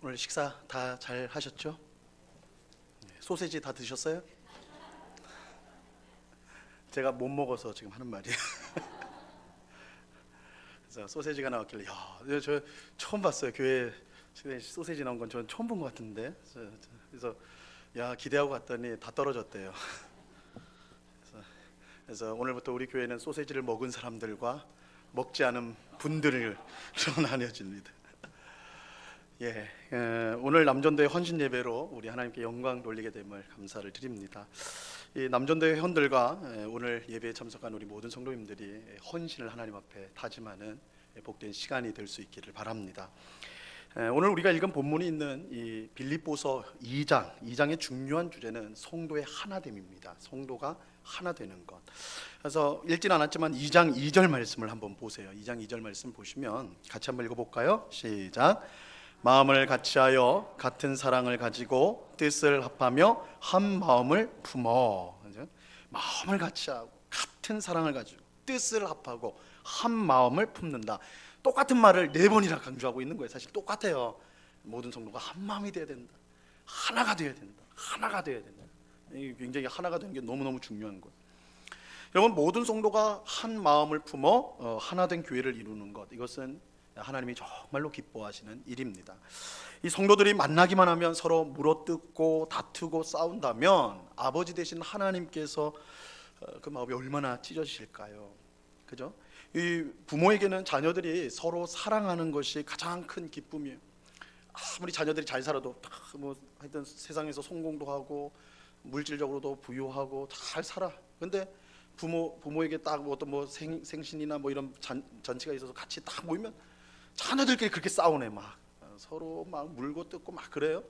오늘 식사 다 잘 하셨죠? 네, 소세지 다 드셨어요? 제가 못 먹어서 지금 하는 말이에요. 그래서 소세지가 나왔길래 야, 이거 저 처음 봤어요. 교회 소세지 나온 건 저는 처음 본 것 같은데. 그래서, 야 기대하고 갔더니 다 떨어졌대요. 그래서, 그래서 오늘부터 우리 교회는 소세지를 먹은 사람들과 먹지 않은 분들로 나뉘어집니다. 예, 에, 오늘 남전도의 헌신 예배로 우리 하나님께 영광 돌리게 됨을 감사를 드립니다. 이 남전도의 현들과 에, 오늘 예배에 참석한 우리 모든 성도님들이 헌신을 하나님 앞에 다짐하는 복된 시간이 될 수 있기를 바랍니다. 에, 오늘 우리가 읽은 본문이 있는 이 빌립보서 2장, 2장의 중요한 주제는 성도의 하나됨입니다. 성도가 하나 되는 것. 그래서 읽진 않았지만 2장 2절 말씀을 한번 보세요. 2장 2절 말씀 보시면 같이 한번 읽어 볼까요? 시작. 마음을 같이하여 같은 사랑을 가지고 뜻을 합하며 한 마음을 품어. 마음을 같이하고 같은 사랑을 가지고 뜻을 합하고 한 마음을 품는다. 똑같은 말을 네 번이나 강조하고 있는 거예요. 사실 똑같아요. 모든 성도가 한 마음이 돼야 된다. 하나가 돼야 된다. 하나가 돼야 된다. 이 굉장히 하나가 되는 게 너무 너무 중요한 거예요. 여러분 모든 성도가 한 마음을 품어 어, 하나 된 교회를 이루는 것 이것은 하나님이 정말로 기뻐하시는 일입니다. 이 성도들이 만나기만 하면 서로 물어뜯고 다투고 싸운다면 아버지 되신 하나님께서 어, 그 마음이 얼마나 찢어지실까요? 그죠? 이 부모에게는 자녀들이 서로 사랑하는 것이 가장 큰 기쁨이에요. 아무리 자녀들이 잘 살아도 다뭐 하여튼 세상에서 성공도 하고 물질적으로도 부유하고 잘 살아. 근데 부모 부모에게 딱뭐 어떤 뭐 생, 생신이나 뭐 이런 잔, 잔치가 있어서 같이 딱 모이면 자녀들끼리 그렇게 싸우네 막 어, 서로 막 물고 뜯고 막 그래요.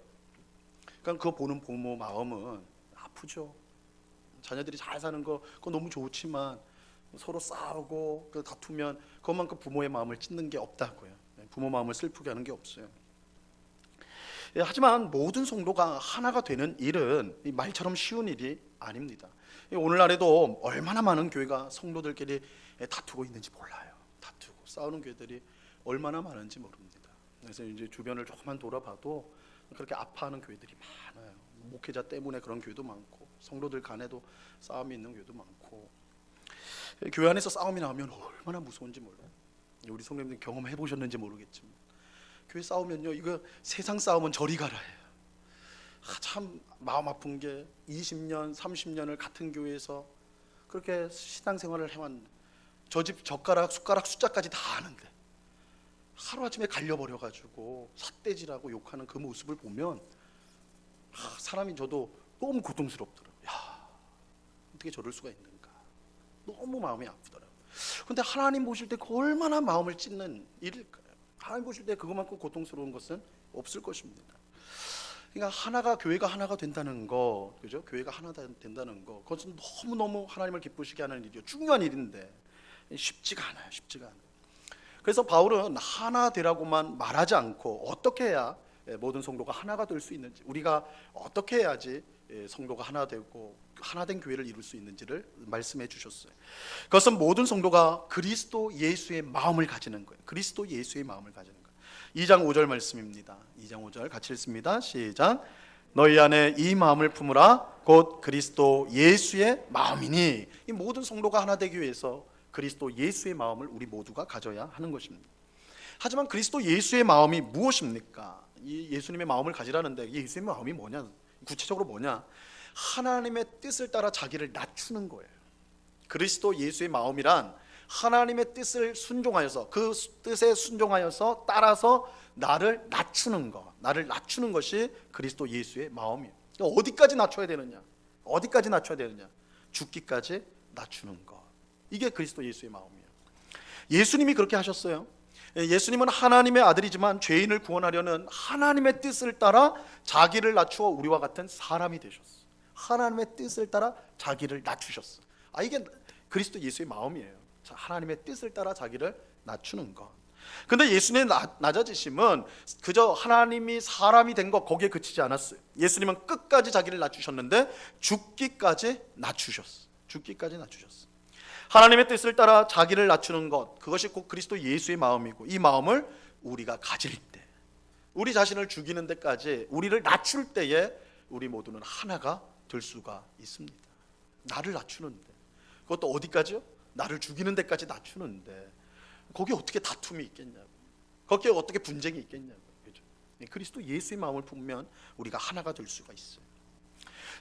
그러니까 그거 보는 부모 마음은 아프죠. 자녀들이 잘 사는 거 그거 너무 좋지만 서로 싸우고 그 다투면 그것만큼 부모의 마음을 찢는 게 없다고요. 네, 부모 마음을 슬프게 하는 게 없어요. 예, 하지만 모든 성도가 하나가 되는 일은 이 말처럼 쉬운 일이 아닙니다. 이 오늘날에도 얼마나 많은 교회가 성도들끼리 예, 다투고 있는지 몰라요. 다투고 싸우는 교회들이 얼마나 많은지 모릅니다. 그래서 이제 주변을 조금만 돌아봐도 그렇게 아파하는 교회들이 많아요. 목회자 때문에 그런 교회도 많고 성도들 간에도 싸움이 있는 교회도 많고 예, 교회 안에서 싸움이 나오면 얼마나 무서운지 몰라요. 우리 성도님들 경험해 보셨는지 모르겠지만 교회 싸우면요 이거 세상 싸움은 저리 가라예요. 아, 참 마음 아픈 게 20년, 30년을 같은 교회에서 그렇게 신앙생활을 해왔는데 저집 젓가락, 숟가락 숫자까지 다 아는데 하루 아침에 갈려버려 가지고 삿대질하고 욕하는 그 모습을 보면 아, 사람이 저도 너무 고통스럽더라고요. 야 어떻게 저럴 수가 있는가? 너무 마음이 아프더라고요. 근데 하나님 보실 때 그 얼마나 마음을 찢는 일일까요? 하나님 보실 때 그것만큼 고통스러운 것은 없을 것입니다. 그러니까 하나가 교회가 하나가 된다는 거, 그죠? 교회가 하나 된다는 거, 그것은 너무 너무 하나님을 기쁘시게 하는 일이요, 중요한 일인데 쉽지가 않아요, 쉽지가 않아요. 그래서 바울은 하나 되라고만 말하지 않고 어떻게 해야 예, 모든 성도가 하나가 될 수 있는지, 우리가 어떻게 해야지 예, 성도가 하나 되고 하나된 교회를 이룰 수 있는지를 말씀해 주셨어요. 그것은 모든 성도가 그리스도 예수의 마음을 가지는 거예요. 그리스도 예수의 마음을 가지는 거예요. 2장 5절 말씀입니다. 2장 5절 같이 읽습니다. 시작. 너희 안에 이 마음을 품으라 곧 그리스도 예수의 마음이니 이 모든 성도가 하나 되기 위해서 그리스도 예수의 마음을 우리 모두가 가져야 하는 것입니다. 하지만 그리스도 예수의 마음이 무엇입니까? 이 예수님의 마음을 가지라는데 이 예수의 마음이 뭐냐? 구체적으로 뭐냐? 하나님의 뜻을 따라 자기를 낮추는 거예요. 그리스도 예수의 마음이란 하나님의 뜻을 순종하여서 그 뜻에 순종하여서 따라서 나를 낮추는 것, 나를 낮추는 것이 그리스도 예수의 마음이에요. 어디까지 낮춰야 되느냐? 어디까지 낮춰야 되느냐? 죽기까지 낮추는 것. 이게 그리스도 예수의 마음이에요. 예수님이 그렇게 하셨어요. 예수님은 하나님의 아들이지만 죄인을 구원하려는 하나님의 뜻을 따라 자기를 낮추어 우리와 같은 사람이 되셨어요. 하나님의 뜻을 따라 자기를 낮추셨어요. 아 이게 그리스도 예수의 마음이에요. 자, 하나님의 뜻을 따라 자기를 낮추는 것. 근데 예수님의 나, 낮아지심은 그저 하나님이 사람이 된 것 거기에 그치지 않았어요. 예수님은 끝까지 자기를 낮추셨는데 죽기까지 낮추셨어. 죽기까지 낮추셨어. 하나님의 뜻을 따라 자기를 낮추는 것 그것이 곧 그리스도 예수의 마음이고 이 마음을 우리가 가질 때 우리 자신을 죽이는 데까지 우리를 낮출 때에 우리 모두는 하나가 될 수가 있습니다. 나를 낮추는데 그것도 어디까지요? 나를 죽이는 데까지 낮추는데 거기에 어떻게 다툼이 있겠냐고. 거기에 어떻게 분쟁이 있겠냐고. 그죠? 네, 그리스도 예수의 마음을 품으면 우리가 하나가 될 수가 있어요.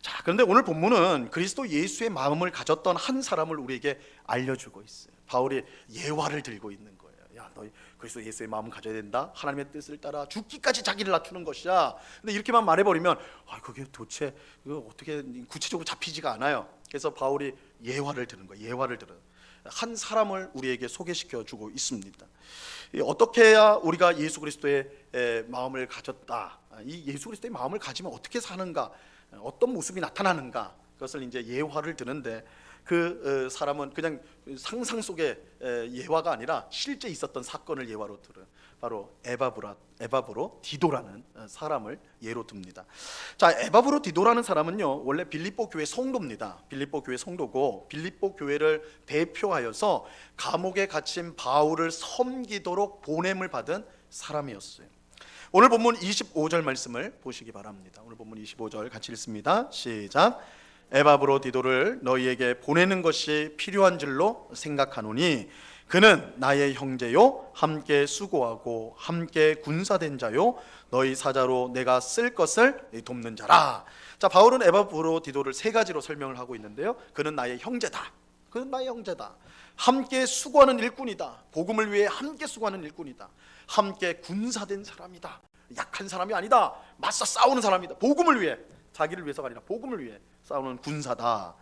자, 그런데 오늘 본문은 그리스도 예수의 마음을 가졌던 한 사람을 우리에게 알려주고 있어요. 바울이 예화를 들고 있는 거예요. 야, 너 그리스도 예수의 마음을 가져야 된다. 하나님의 뜻을 따라 죽기까지 자기를 낮추는 것이야. 근데 이렇게만 말해버리면 아, 그게 도대체 어떻게 구체적으로 잡히지가 않아요. 그래서 바울이 예화를 드는 거예요. 예화를 들은 한 사람을 우리에게 소개시켜 주고 있습니다. 이 어떻게 해야 우리가 예수 그리스도의 에, 마음을 가졌다. 아, 이 예수 그리스도의 마음을 가지면 어떻게 사는가? 어떤 모습이 나타나는가? 그것을 이제 예화를 드는데 그 어, 사람은 그냥 상상 속의 에, 예화가 아니라 실제 있었던 사건을 예화로 들은 바로 에바브라 에바브로 디도라는 어, 사람을 예로 듭니다. 자, 에바브로 디도라는 사람은요 원래 빌립보 교회 성도입니다. 빌립보 교회 성도고 빌립보 교회를 대표하여서 감옥에 갇힌 바울을 섬기도록 보냄을 받은 사람이었어요. 오늘 본문 25절 말씀을 보시기 바랍니다. 오늘 본문 25절 같이 읽습니다. 시작. 에바브로 디도를 너희에게 보내는 것이 필요한 줄로 생각하노니 그는 나의 형제요 함께 수고하고 함께 군사된 자요 너희 사자로 내가 쓸 것을 돕는 자라. 자 바울은 에바브로 디도를 세 가지로 설명을 하고 있는데요. 그는 나의 형제다. 그는 나의 형제다. 함께 수고하는 일꾼이다. 복음을 위해 함께 수고하는 일꾼이다. 함께 군사된 사람이다. 약한 사람이 아니다. 맞서 싸우는 사람이다. 복음을 위해 자기를 위해서가 아니라 복음을 위해 싸우는 군사다.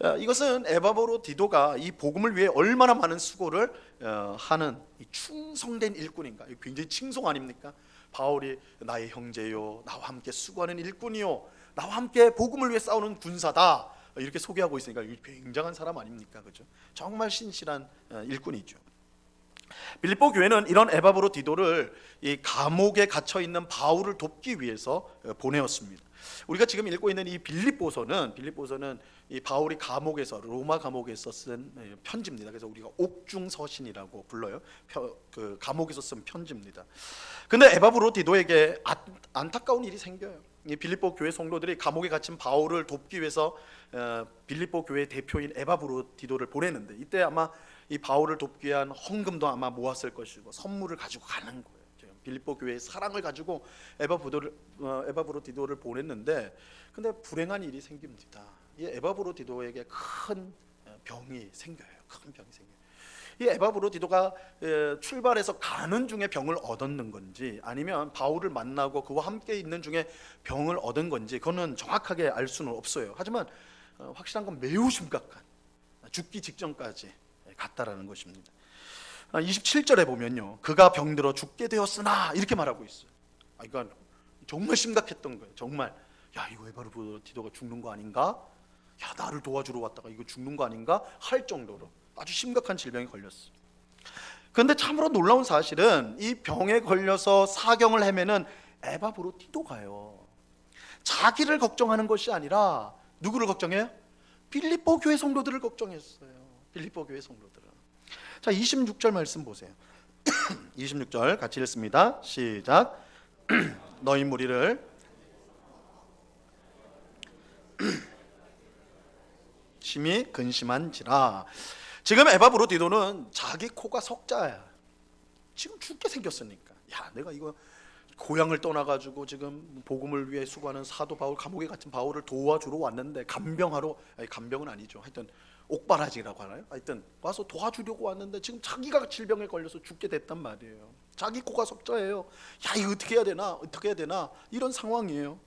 어, 이것은 에바보로 디도가 이 복음을 위해 얼마나 많은 수고를 어, 하는 이 충성된 일꾼인가? 굉장히 칭송 아닙니까? 바울이 나의 형제요, 나와 함께 수고하는 일꾼이요, 나와 함께 복음을 위해 싸우는 군사다. 이렇게 소개하고 있으니까 이 굉장한 사람 아닙니까, 그죠? 정말 신실한 어, 일꾼이죠. 빌립보 교회는 이런 에바브로 디도를 이 감옥에 갇혀 있는 바울을 돕기 위해서 어, 보내었습니다. 우리가 지금 읽고 있는 이 빌립보서는 빌립보서는 이 바울이 감옥에서 로마 감옥에서 쓴 예, 편지입니다. 그래서 우리가 옥중서신이라고 불러요. 펴- 그 감옥에서 쓴 편지입니다. 근데 에바브로 디도에게 안- 안타까운 일이 생겨요. 이 빌립보 교회 성도들이 감옥에 갇힌 바울을 돕기 위해서 어, 빌립보 교회 대표인 에바브로 디도를 보내는데 이때 아마 이 바울을 돕기 위한 헌금도 아마 모았을 것이고 선물을 가지고 가는 거예요. 빌립보 교회의 사랑을 가지고 에바브도를 어, 에바브로 디도를 보냈는데 근데 불행한 일이 생깁니다. 이 에바브로 디도에게 큰 어, 병이 생겨요. 큰 병이 생겨요. 이 에바브로 디도가 에, 출발해서 가는 중에 병을 얻었는 건지 아니면 바울을 만나고 그와 함께 있는 중에 병을 얻은 건지 그거는 정확하게 알 수는 없어요. 하지만 어, 확실한 건 매우 심각한 죽기 직전까지 갔다라는 것입니다. 27절에 보면요. 그가 병들어 죽게 되었으나 이렇게 말하고 있어요. 아 이건 정말 심각했던 거예요. 정말 야 이거 에바르보 디도가 죽는 거 아닌가? 야 나를 도와주러 왔다가 이거 죽는 거 아닌가? 할 정도로 아주 심각한 질병에 걸렸어요. 그런데 참으로 놀라운 사실은 이 병에 걸려서 사경을 헤매는 에바브로 디도가요. 자기를 걱정하는 것이 아니라 누구를 걱정해요? 빌립보 교회 성도들을 걱정했어요. 빌립보 교회 성도들은. 자, 26절 말씀 보세요. 26절 같이 읽습니다. 시작. 너희 무리를 심히 근심한지라. 지금 에바브로 디도는 자기 코가 석자야. 지금 죽게 생겼으니까. 야, 내가 이거 고향을 떠나가지고 지금 복음을 위해 수고하는 사도 바울 감옥에 갇힌 바울을 도와주러 왔는데 간병하러 아니 간병은 아니죠. 하여튼 옥바라지라고 하나요? 하여튼 와서 도와주려고 왔는데 지금 자기가 질병에 걸려서 죽게 됐단 말이에요. 자기 코가 석자예요. 야 이거 어떻게 해야 되나? 어떻게 해야 되나? 이런 상황이에요.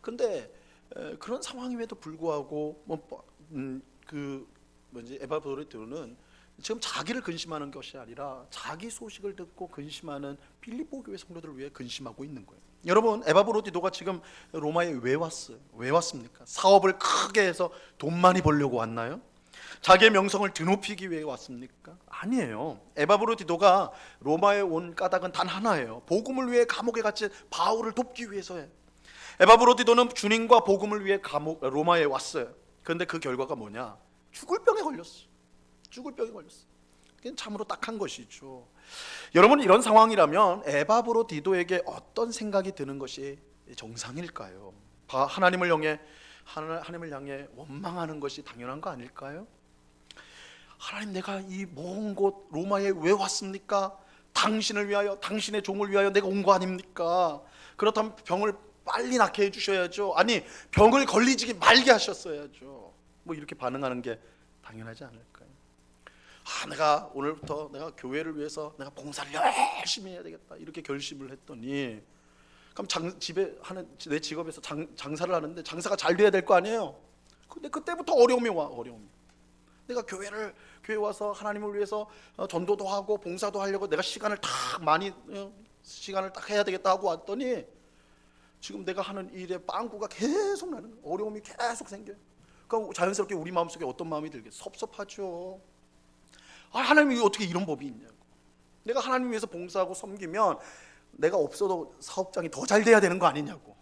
근데 에, 그런 상황임에도 불구하고 뭐그 뭔지 에바브로리토는 지금 자기를 근심하는 것이 아니라 자기 소식을 듣고 근심하는 빌립보 교회 성도들을 위해 근심하고 있는 거예요. 여러분 에바브로디도가 지금 로마에 왜 왔어요? 왜 왔습니까? 사업을 크게 해서 돈 많이 벌려고 왔나요? 자기의 명성을 드높이기 위해 왔습니까? 아니에요. 에바브로디도가 로마에 온 까닭은 단 하나예요. 복음을 위해 감옥에 갇힌 바울을 돕기 위해서예요. 에바브로디도는 주님과 복음을 위해 감옥 로마에 왔어요. 그런데 그 결과가 뭐냐? 죽을 병에 걸렸어. 죽을 병에 걸렸어. 그게 참으로 딱한 것이죠. 여러분 이런 상황이라면 에바브로 디도에게 어떤 생각이 드는 것이 정상일까요? 바- 하나님을 향해 하나- 하나님을 향해 원망하는 것이 당연한 거 아닐까요? 하나님 내가 이 먼 곳 로마에 왜 왔습니까? 당신을 위하여 당신의 종을 위하여 내가 온 거 아닙니까? 그렇다면 병을 빨리 낫게 해주셔야죠. 아니 병을 걸리지 말게 하셨어야죠. 뭐 이렇게 반응하는 게 당연하지 않을까요? 아 내가 오늘부터 내가 교회를 위해서 내가 봉사를 열심히 해야 되겠다 이렇게 결심을 했더니 그럼 장, 집에 하는 내 직업에서 장, 장사를 하는데 장사가 잘 돼야 될 거 아니에요. 근데 그때부터 어려움이 와 어려움이. 내가 교회를 교회 와서 하나님을 위해서 어, 전도도 하고 봉사도 하려고 내가 시간을 딱 많이 어, 시간을 딱 해야 되겠다 하고 왔더니 지금 내가 하는 일에 빵꾸가 계속 나는. 어려움이 계속 생겨요. 그러니까 자연스럽게 우리 마음속에 어떤 마음이 들겠어요? 섭섭하죠. 아, 하나님이 어떻게 이런 법이 있냐고. 내가 하나님 위해서 봉사하고 섬기면 내가 없어도 사업장이 더 잘 돼야 되는 거 아니냐고.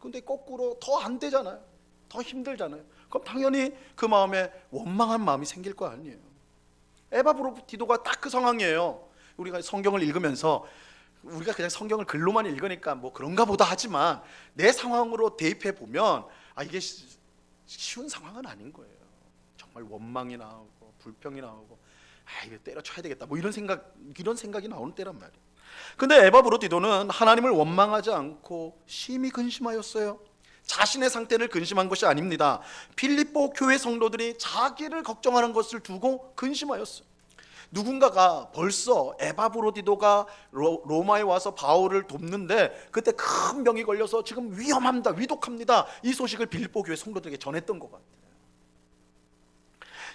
근데 거꾸로 더 안 되잖아요. 더 힘들잖아요. 그럼 당연히 그 마음에 원망한 마음이 생길 거 아니에요. 에바 브로디도가 딱 그 상황이에요. 우리가 성경을 읽으면서 우리가 그냥 성경을 글로만 읽으니까 뭐 그런가 보다 하지만 내 상황으로 대입해 보면 아 이게 시- 쉬운 상황은 아닌 거예요. 정말 원망이 나오고 불평이 나오고 아 이거 때려쳐야 되겠다 뭐 이런 생각 이런 생각이 나오는 때란 말이에요. 근데 에바 브로디도는 하나님을 원망하지 않고 심히 근심하였어요. 자신의 상태를 근심한 것이 아닙니다. 필리포 교회 성도들이 자기를 걱정하는 것을 두고 근심하였어요. 누군가가 벌써 에바브로디도가 로, 로마에 와서 바울을 돕는데 그때 큰 병이 걸려서 지금 위험합니다. 위독합니다. 이 소식을 빌립보 교회 성도들에게 전했던 것 같아요.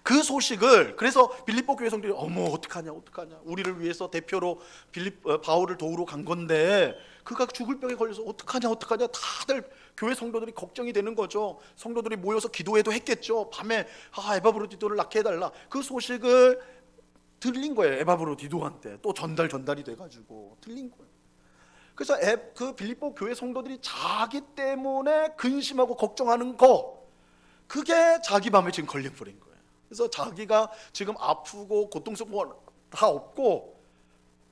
그 소식을 그래서 빌립보 교회 성도들이 어머 어떡하냐 어떡하냐 우리를 위해서 대표로 빌립 어, 바울을 도우러 간 건데 그가 죽을 병에 걸려서 어떡하냐 어떡하냐 다들 교회 성도들이 걱정이 되는 거죠. 성도들이 모여서 기도해도 했겠죠. 밤에 아 에바브로디도를 낳게 해달라. 그 소식을 들린 거예요. 에바브로디도한테 또 전달 전달이 돼가지고 들린 거예요. 그래서 에, 그 빌립보 교회 성도들이 자기 때문에 근심하고 걱정하는 거 그게 자기 마음에 지금 걸려버린 거예요. 그래서 자기가 지금 아프고 고통스럽고 다 없고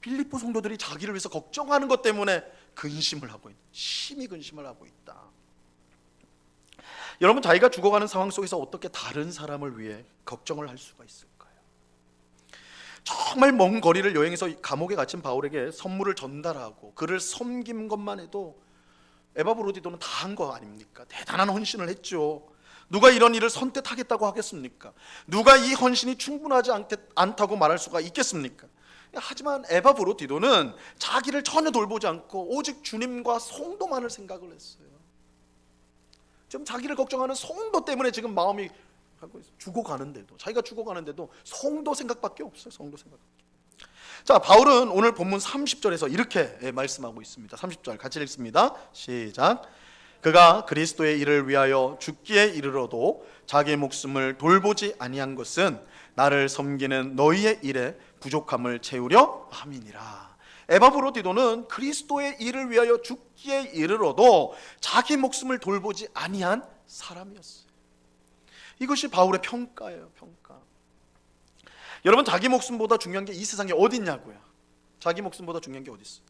빌립보 성도들이 자기를 위해서 걱정하는 것 때문에 근심을 하고 있다. 심히 근심을 하고 있다. 여러분 자기가 죽어가는 상황 속에서 어떻게 다른 사람을 위해 걱정을 할 수가 있을까요? 정말 먼 거리를 여행해서 감옥에 갇힌 바울에게 선물을 전달하고 그를 섬긴 것만 해도 에바브로디도는 다 한 거 아닙니까? 대단한 헌신을 했죠. 누가 이런 일을 선택하겠다고 하겠습니까? 누가 이 헌신이 충분하지 않다고 말할 수가 있겠습니까? 하지만 에바 브로디도는 자기를 전혀 돌보지 않고 오직 주님과 성도만을 생각을 했어요. 지금 자기를 걱정하는 성도 때문에 지금 마음이. 죽어가는데도 자기가 죽어가는데도 성도 생각밖에 없어요. 성도 생각. 자, 바울은 오늘 본문 30절에서 이렇게 예, 말씀하고 있습니다. 30절 같이 읽습니다. 시작. 그가 그리스도의 일을 위하여 죽기에 이르러도 자기 목숨을 돌보지 아니한 것은 나를 섬기는 너희의 일에 부족함을 채우려 함이니라. 에바브로디도는 그리스도의 일을 위하여 죽기에 이르러도 자기 목숨을 돌보지 아니한 사람이었어요. 이것이 바울의 평가예요, 평가. 여러분 자기 목숨보다 중요한 게 이 세상에 어디 있냐고요. 자기 목숨보다 중요한 게 어디 있어요?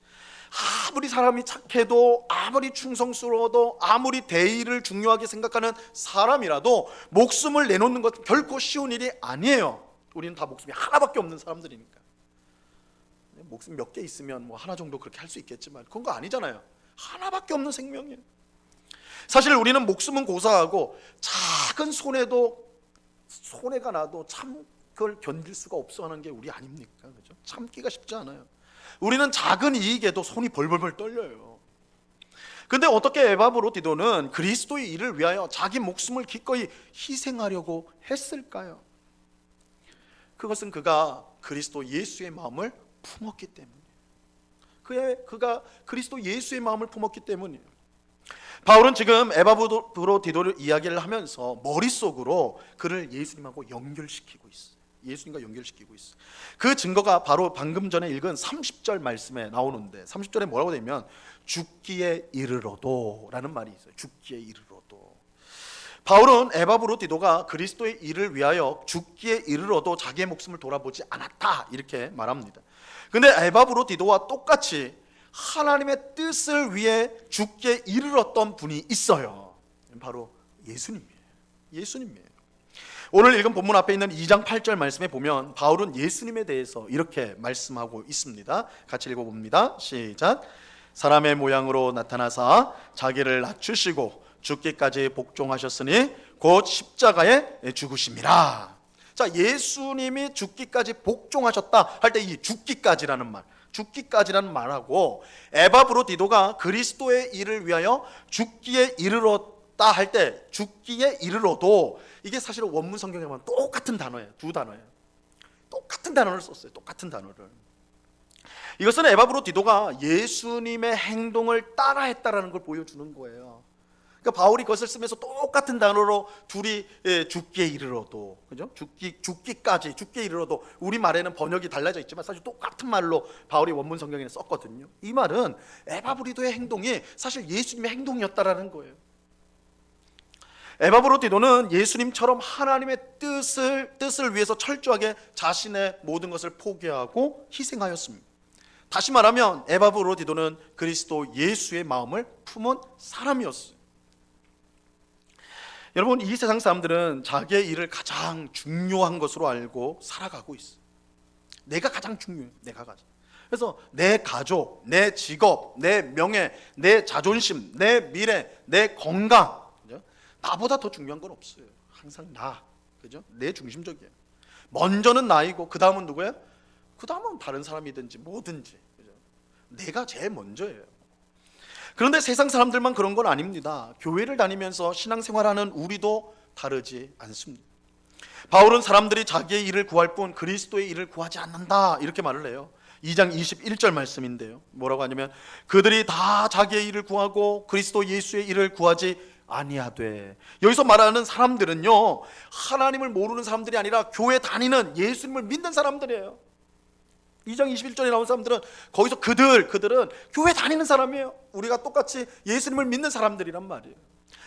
아무리 사람이 착해도 아무리 충성스러워도 아무리 대의를 중요하게 생각하는 사람이라도 목숨을 내놓는 것 결코 쉬운 일이 아니에요. 우리는 다 목숨이 하나밖에 없는 사람들이니까. 목숨 몇 개 있으면 뭐 하나 정도 그렇게 할 수 있겠지만 그건 거 아니잖아요. 하나밖에 없는 생명이에요. 사실 우리는 목숨은 고사하고 작은 손해도 손해가 나도 참 그걸 견딜 수가 없어 하는 게 우리 아닙니까? 그죠? 참기가 쉽지 않아요. 우리는 작은 이익에도 손이 벌벌벌 떨려요. 근데 어떻게 에바브로디도는 그리스도의 일을 위하여 자기 목숨을 기꺼이 희생하려고 했을까요? 그것은 그가 그리스도 예수의 마음을 품었기 때문이에요. 그가 그리스도 예수의 마음을 품었기 때문이에요. 바울은 지금 에바브로디도를 이야기를 하면서 머릿속으로 그를 예수님하고 연결시키고 있어요. 예수님과 연결시키고 있어요. 그 증거가 바로 방금 전에 읽은 30절 말씀에 나오는데 30절에 뭐라고 되면 죽기에 이르러도라는 말이 있어요. 죽기에 이르러도. 바울은 에바브로디도가 그리스도의 일을 위하여 죽기에 이르러도 자기의 목숨을 돌아보지 않았다 이렇게 말합니다. 근데 에바브로 디도와 똑같이 하나님의 뜻을 위해 죽게 이르렀던 분이 있어요. 바로 예수님이에요. 예수님이에요. 오늘 읽은 본문 앞에 있는 2장 8절 말씀에 보면 바울은 예수님에 대해서 이렇게 말씀하고 있습니다. 같이 읽어봅니다. 시작. 사람의 모양으로 나타나사 자기를 낮추시고 죽기까지 복종하셨으니 곧 십자가에 죽으심이라. 자, 예수님이 죽기까지 복종하셨다 할 때 이 죽기까지라는 말, 죽기까지라는 말하고 에바브로디도가 그리스도의 일을 위하여 죽기에 이르렀 다 할 때 죽기에 이르러도 이게 사실 원문 성경에 보면 똑같은 단어예요. 두 단어예요. 똑같은 단어를 썼어요. 똑같은 단어를. 이것은 에바브로 디도가 예수님의 행동을 따라했다라는 걸 보여주는 거예요. 그러니까 바울이 그것을 쓰면서 똑같은 단어로 둘이 예, 죽기에 이르러도 그죠? 죽기 죽기까지 죽기에 이르러도 우리 말에는 번역이 달라져 있지만 사실 똑같은 말로 바울이 원문 성경에 썼거든요. 이 말은 에바브리도의 행동이 사실 예수님의 행동이었다라는 거예요. 에바브로디도는 예수님처럼 하나님의 뜻을 뜻을 위해서 철저하게 자신의 모든 것을 포기하고 희생하였습니다. 다시 말하면 에바브로디도는 그리스도 예수의 마음을 품은 사람이었어요. 여러분 이 세상 사람들은 자기의 일을 가장 중요한 것으로 알고 살아가고 있어요. 내가 가장 중요해. 내가 가장. 그래서 내 가족, 내 직업, 내 명예, 내 자존심, 내 미래, 내 건강? 나보다 더 중요한 건 없어요. 항상 나. 그죠? 내 중심적이에요. 먼저는 나이고 그 다음은 누구예요? 그 다음은 다른 사람이든지 뭐든지. 그죠? 내가 제일 먼저예요. 그런데 세상 사람들만 그런 건 아닙니다. 교회를 다니면서 신앙생활하는 우리도 다르지 않습니다. 바울은 사람들이 자기의 일을 구할 뿐 그리스도의 일을 구하지 않는다 이렇게 말을 해요. 2장 21절 말씀인데요. 뭐라고 하냐면 그들이 다 자기의 일을 구하고 그리스도 예수의 일을 구하지 아니하되 여기서 말하는 사람들은요 하나님을 모르는 사람들이 아니라 교회 다니는 예수님을 믿는 사람들이에요. 2장 21절에 나온 사람들은 거기서 그들 그들은 교회 다니는 사람이에요. 우리가 똑같이 예수님을 믿는 사람들이란 말이에요.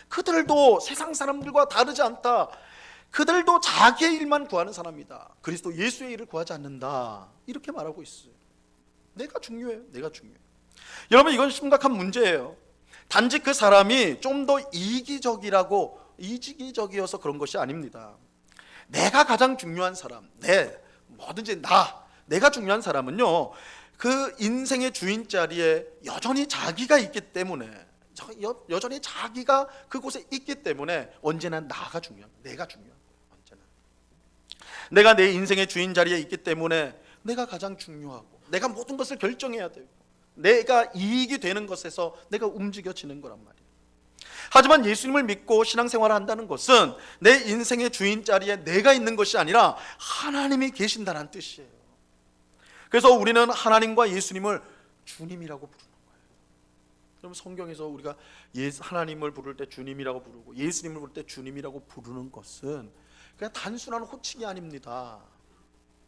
그들도 세상 사람들과 다르지 않다. 그들도 자기의 일만 구하는 사람이다. 그리스도 예수의 일을 구하지 않는다. 이렇게 말하고 있어요. 내가 중요해요. 내가 중요해. 여러분 이건 심각한 문제예요. 단지 그 사람이 좀 더 이기적이라고 이기적이어서 그런 것이 아닙니다. 내가 가장 중요한 사람, 내 뭐든지 나 내가 중요한 사람은요 그 인생의 주인 자리에 여전히 자기가 있기 때문에 저- 여, 여전히 자기가 그곳에 있기 때문에 언제나 나가 중요한 내가 중요한 언제나 내가 내 인생의 주인 자리에 있기 때문에 내가 가장 중요하고 내가 모든 것을 결정해야 되고 내가 이익이 되는 것에서 내가 움직여지는 거란 말이에요. 하지만 예수님을 믿고 신앙생활을 한다는 것은 내 인생의 주인 자리에 내가 있는 것이 아니라 하나님이 계신다는 뜻이에요. 그래서 우리는 하나님과 예수님을 주님이라고 부르는 거예요. 그럼 성경에서 우리가 하나님을 부를 때 주님이라고 부르고 예수님을 부를 때 주님이라고 부르는 것은 그냥 단순한 호칭이 아닙니다.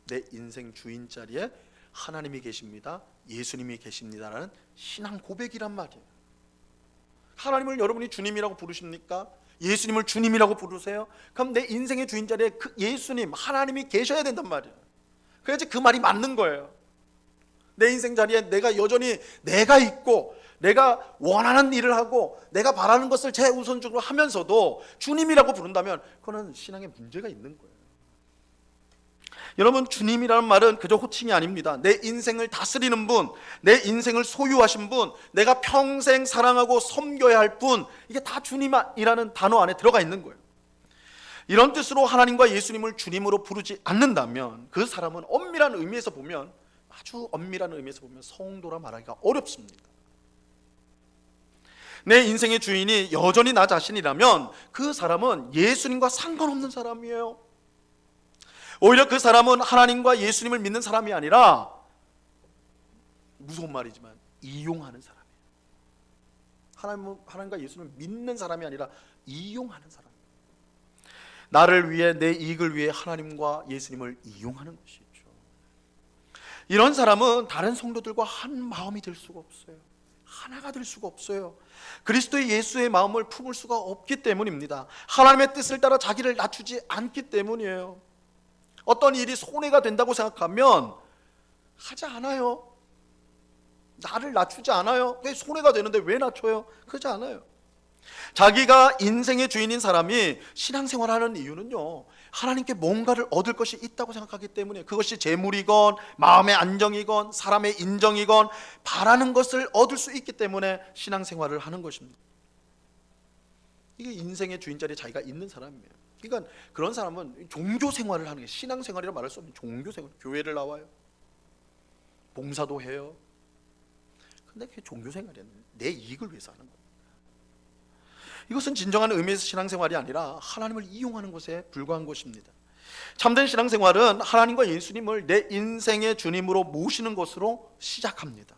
내 인생 주인 자리에 하나님이 계십니다. 예수님이 계십니다라는 신앙 고백이란 말이에요. 하나님을 여러분이 주님이라고 부르십니까? 예수님을 주님이라고 부르세요? 그럼 내 인생의 주인 자리에 그 예수님, 하나님이 계셔야 된단 말이에요. 그래야지 그 말이 맞는 거예요. 내 인생 자리에 내가 여전히 내가 있고 내가 원하는 일을 하고 내가 바라는 것을 제 우선적으로 하면서도 주님이라고 부른다면 그거는 신앙에 문제가 있는 거예요. 여러분 주님이라는 말은 그저 호칭이 아닙니다. 내 인생을 다스리는 분, 내 인생을 소유하신 분, 내가 평생 사랑하고 섬겨야 할 분, 이게 다 주님이라는 단어 안에 들어가 있는 거예요. 이런 뜻으로 하나님과 예수님을 주님으로 부르지 않는다면 그 사람은 엄밀한 의미에서 보면 아주 엄밀한 의미에서 보면 성도라 말하기가 어렵습니다. 내 인생의 주인이 여전히 나 자신이라면 그 사람은 예수님과 상관없는 사람이에요. 오히려 그 사람은 하나님과 예수님을 믿는 사람이 아니라 무서운 말이지만 이용하는 사람이에요. 하나님 하나님과 예수님을 믿는 사람이 아니라 이용하는 사람. 나를 위해 내 이익을 위해 하나님과 예수님을 이용하는 것이죠. 이런 사람은 다른 성도들과 한 마음이 될 수가 없어요. 하나가 될 수가 없어요. 그리스도의 예수의 마음을 품을 수가 없기 때문입니다. 하나님의 뜻을 따라 자기를 낮추지 않기 때문이에요. 어떤 일이 손해가 된다고 생각하면 하지 않아요. 나를 낮추지 않아요. 왜 손해가 되는데 왜 낮춰요? 그러지 않아요. 자기가 인생의 주인인 사람이 신앙생활 하는 이유는요. 하나님께 뭔가를 얻을 것이 있다고 생각하기 때문에 그것이 재물이건 마음의 안정이건 사람의 인정이건 바라는 것을 얻을 수 있기 때문에 신앙생활을 하는 것입니다. 이게 인생의 주인 자리에 자기가 있는 사람이에요. 그러니까 그런 사람은 종교 생활을 하는 게 신앙 생활이라 말할 수 없는 종교 생활. 교회를 나와요. 봉사도 해요. 근데 그게 종교 생활이야. 내 이익을 위해서 하는 거예요. 이것은 진정한 의미에서 신앙생활이 아니라 하나님을 이용하는 것에 불과한 것입니다. 참된 신앙생활은 하나님과 예수님을 내 인생의 주님으로 모시는 것으로 시작합니다.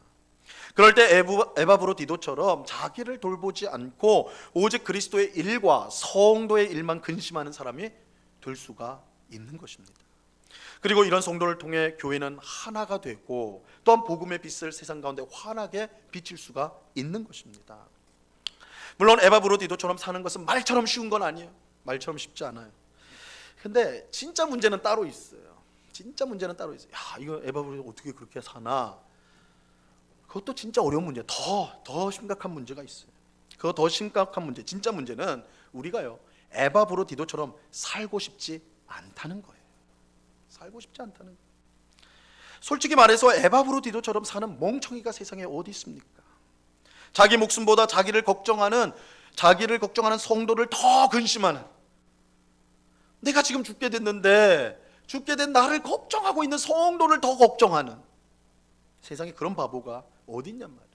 그럴 때 에바브로디도처럼 자기를 돌보지 않고 오직 그리스도의 일과 성도의 일만 근심하는 사람이 될 수가 있는 것입니다. 그리고 이런 성도를 통해 교회는 하나가 되고 또한 복음의 빛을 세상 가운데 환하게 비칠 수가 있는 것입니다. 물론 에바브로디도처럼 사는 것은 말처럼 쉬운 건 아니에요. 말처럼 쉽지 않아요. 근데 진짜 문제는 따로 있어요. 진짜 문제는 따로 있어요. 야, 이거 에바브로디 어떻게 그렇게 사나? 그것도 진짜 어려운 문제. 더, 더 심각한 문제가 있어요. 그거 더 심각한 문제. 진짜 문제는 우리가요. 에바 브로디도처럼 살고 싶지 않다는 거예요. 살고 싶지 않다는. 솔직히 말해서 에바 브로디도처럼 사는 멍청이가 세상에 어디 있습니까? 자기 목숨보다 자기를 걱정하는 자기를 걱정하는 성도를 더 근심하는 내가 지금 죽게 됐는데 죽게 된 나를 걱정하고 있는 성도를 더 걱정하는 세상에 그런 바보가 어디 있냔 말이에요.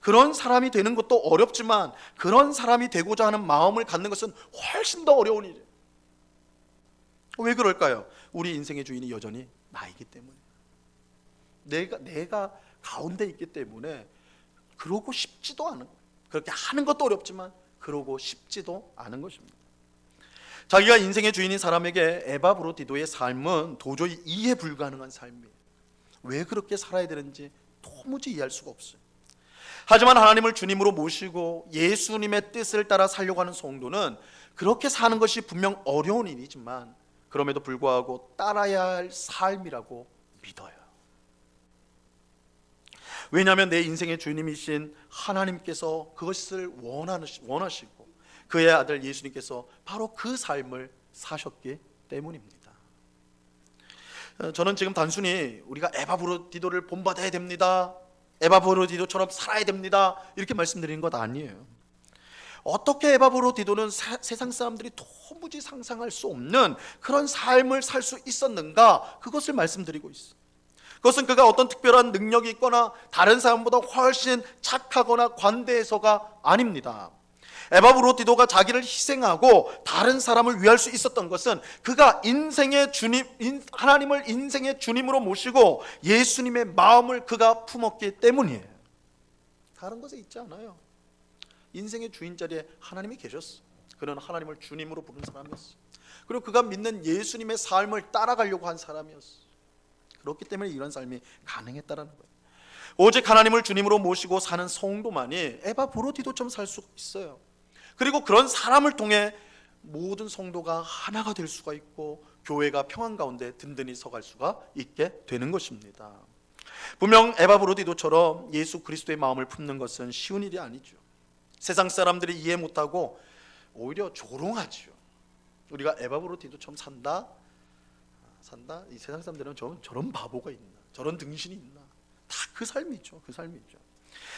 그런 사람이 되는 것도 어렵지만 그런 사람이 되고자 하는 마음을 갖는 것은 훨씬 더 어려운 일이에요. 왜 그럴까요? 우리 인생의 주인이 여전히 나이기 때문에. 내가 내가 가운데 있기 때문에 그러고 싶지도 않은. 그렇게 하는 것도 어렵지만 그러고 싶지도 않은 것입니다. 자기가 인생의 주인인 사람에게 에바 브로디도의 삶은 도저히 이해 불가능한 삶이에요. 왜 그렇게 살아야 되는지 도무지 이해할 수가 없어요. 하지만 하나님을 주님으로 모시고 예수님의 뜻을 따라 살려고 하는 성도는 그렇게 사는 것이 분명 어려운 일이지만 그럼에도 불구하고 따라야 할 삶이라고 믿어요. 왜냐하면 내 인생의 주님이신 하나님께서 그것을 원하시- 원하시고 그의 아들 예수님께서 바로 그 삶을 사셨기 때문입니다. 어, 저는 지금 단순히 우리가 에바브로디도를 본받아야 됩니다. 에바브로디도처럼 살아야 됩니다. 이렇게 말씀드리는 것 아니에요. 어떻게 에바브로디도는 사- 세상 사람들이 도무지 상상할 수 없는 그런 삶을 살 수 있었는가? 그것을 말씀드리고 있어요. 그것은 그가 어떤 특별한 능력이 있거나 다른 사람보다 훨씬 착하거나 관대해서가 아닙니다. 에바브로디도가 자기를 희생하고 다른 사람을 위할 수 있었던 것은 그가 인생의 주님 인- 하나님을 인생의 주님으로 모시고 예수님의 마음을 그가 품었기 때문이에요. 다른 것에 있지 않아요. 인생의 주인 자리에 하나님이 계셨어. 그는 하나님을 주님으로 부른 사람이었어. 그리고 그가 믿는 예수님의 삶을 따라가려고 한 사람이었어. 그렇기 때문에 이런 삶이 가능했다라는 거예요. 오직 하나님을 주님으로 모시고 사는 성도만이 에바 브로디도처럼 살 수 있어요. 그리고 그런 사람을 통해 모든 성도가 하나가 될 수가 있고 교회가 평안 가운데 든든히 서갈 수가 있게 되는 것입니다. 분명 에바 브로디도처럼 예수 그리스도의 마음을 품는 것은 쉬운 일이 아니죠. 세상 사람들이 이해 못하고 오히려 조롱하죠. 우리가 에바 브로디도처럼 산다, 산다. 이 세상 사람들은 저, 저런 바보가 있나, 저런 등신이 있나. 다 그 삶이죠. 그 삶이죠.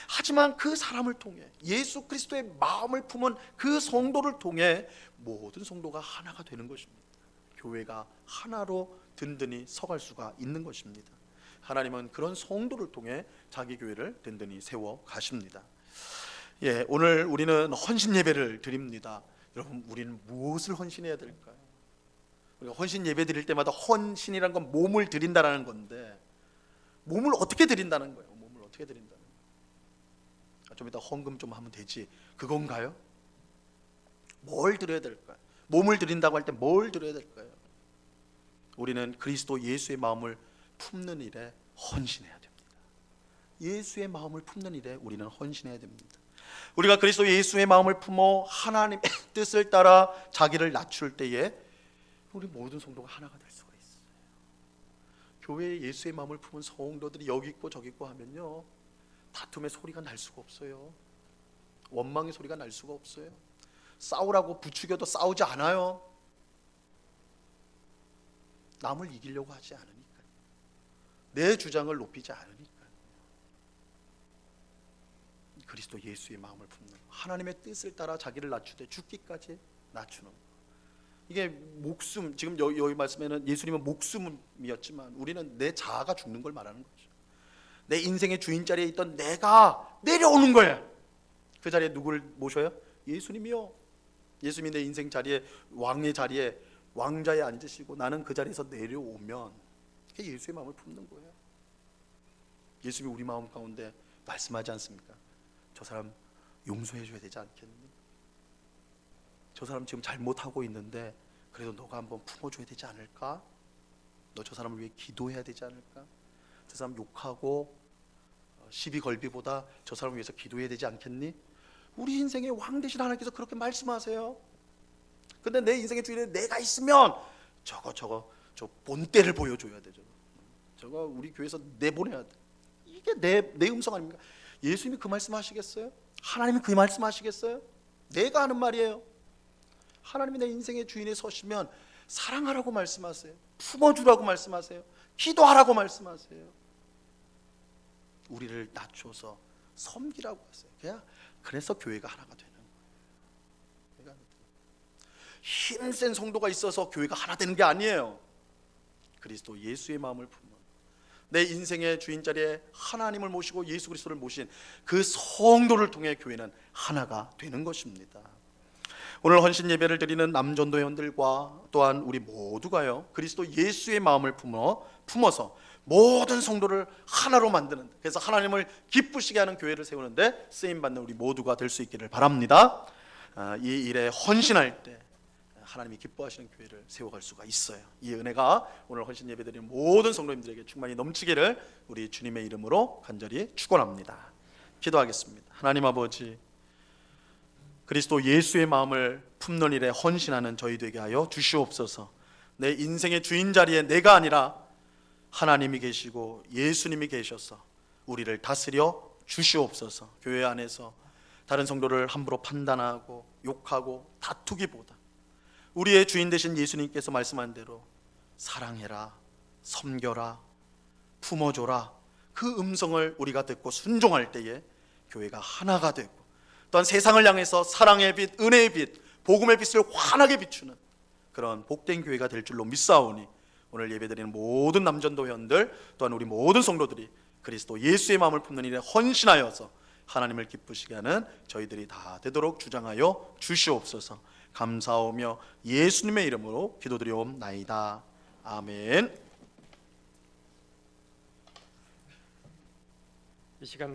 하지만 그 사람을 통해 예수 그리스도의 마음을 품은 그 성도를 통해 모든 성도가 하나가 되는 것입니다. 교회가 하나로 든든히 서갈 수가 있는 것입니다. 하나님은 그런 성도를 통해 자기 교회를 든든히 세워 가십니다. 예, 오늘 우리는 헌신 예배를 드립니다. 여러분, 우리는 무엇을 헌신해야 될까요? 우리가 헌신 예배 드릴 때마다 헌신이란 건 몸을 드린다라는 건데 몸을 어떻게 드린다는 거예요? 몸을 어떻게? 아, 좀 이따 헌금 좀 하면 되지. 그건가요? 뭘 드려야 될까요? 몸을 드린다고 할 때 뭘 드려야 될까요? 우리는 그리스도 예수의 마음을 품는 일에 헌신해야 됩니다. 예수의 마음을 품는 일에 우리는 헌신해야 됩니다. 우리가 그리스도 예수의 마음을 품어 하나님의 뜻을 따라 자기를 낮출 때에 우리 모든 성도가 하나가 될 수가 있어요. 교회에 예수의 마음을 품은 성도들이 여기 있고 저기 있고 하면요 다툼의 소리가 날 수가 없어요. 원망의 소리가 날 수가 없어요. 싸우라고 부추겨도 싸우지 않아요. 남을 이기려고 하지 않으니까. 내 주장을 높이지 않으니까. 그리스도 예수의 마음을 품는 하나님의 뜻을 따라 자기를 낮추되 죽기까지 낮추는 거. 이게 목숨 지금 여기 말씀에는 예수님은 목숨이었지만 우리는 내 자아가 죽는 걸 말하는 거죠. 내 인생의 주인 자리에 있던 내가 내려오는 거예요. 그 자리에 누구를 모셔요? 예수님이요. 예수님이 내 인생 자리에 왕의 자리에 왕자에 앉으시고 나는 그 자리에서 내려오면 그게 예수의 마음을 품는 거예요. 예수님이 우리 마음 가운데 말씀하지 않습니까? 저 사람 용서해 줘야 되지 않겠니? 저 사람 지금 잘못하고 있는데 그래도 너가 한번 품어 줘야 되지 않을까? 너 저 사람을 위해 기도해야 되지 않을까? 저 사람 욕하고 어, 시비 걸비보다 저 사람을 위해서 기도해야 되지 않겠니? 우리 인생의 왕 대신 하나님께서 그렇게 말씀하세요. 근데 내 인생의 주인에 내가 있으면 저거 저거 저 본때를 보여줘야 돼 저거. 저거 우리 교회에서 내보내야 돼. 이게 내 내 음성 아닙니까? 예수님이 그 말씀하시겠어요? 하나님이 그 말씀하시겠어요? 내가 하는 말이에요. 하나님이 내 인생의 주인에 서시면 사랑하라고 말씀하세요. 품어주라고 말씀하세요. 기도하라고 말씀하세요. 우리를 낮춰서 섬기라고. 그냥 그래서 교회가 하나가 되는 거예요. 힘센 성도가 있어서 교회가 하나 되는 게 아니에요. 그리스도 예수의 마음을 품은 내 인생의 주인 자리에 하나님을 모시고 예수 그리스도를 모신 그 성도를 통해 교회는 하나가 되는 것입니다. 오늘 헌신 예배를 드리는 남전도 회원들과 또한 우리 모두가요 그리스도 예수의 마음을 품어 품어서 모든 성도를 하나로 만드는 그래서 하나님을 기쁘시게 하는 교회를 세우는데 쓰임 받는 우리 모두가 될 수 있기를 바랍니다. 아, 이 일에 헌신할 때 하나님이 기뻐하시는 교회를 세워갈 수가 있어요. 이 은혜가 오늘 헌신 예배드리는 모든 성도님들에게 충만히 넘치기를 우리 주님의 이름으로 간절히 축원합니다. 기도하겠습니다. 하나님 아버지 그리스도 예수의 마음을 품는 일에 헌신하는 저희 되게 하여 주시옵소서. 내 인생의 주인 자리에 내가 아니라 하나님이 계시고 예수님이 계셔서 우리를 다스려 주시옵소서. 교회 안에서 다른 성도를 함부로 판단하고 욕하고 다투기보다 우리의 주인 되신 예수님께서 말씀한 대로 사랑해라, 섬겨라, 품어줘라. 그 음성을 우리가 듣고 순종할 때에 교회가 하나가 되고 또한 세상을 향해서 사랑의 빛, 은혜의 빛, 복음의 빛을 환하게 비추는 그런 복된 교회가 될 줄로 믿사오니 오늘 예배드리는 모든 남전도 회원들 또한 우리 모든 성도들이 그리스도 예수의 마음을 품는 일에 헌신하여서 하나님을 기쁘시게 하는 저희들이 다 되도록 주장하여 주시옵소서. 감사하며 예수님의 이름으로 기도드리옵나이다. 아멘. 이 시간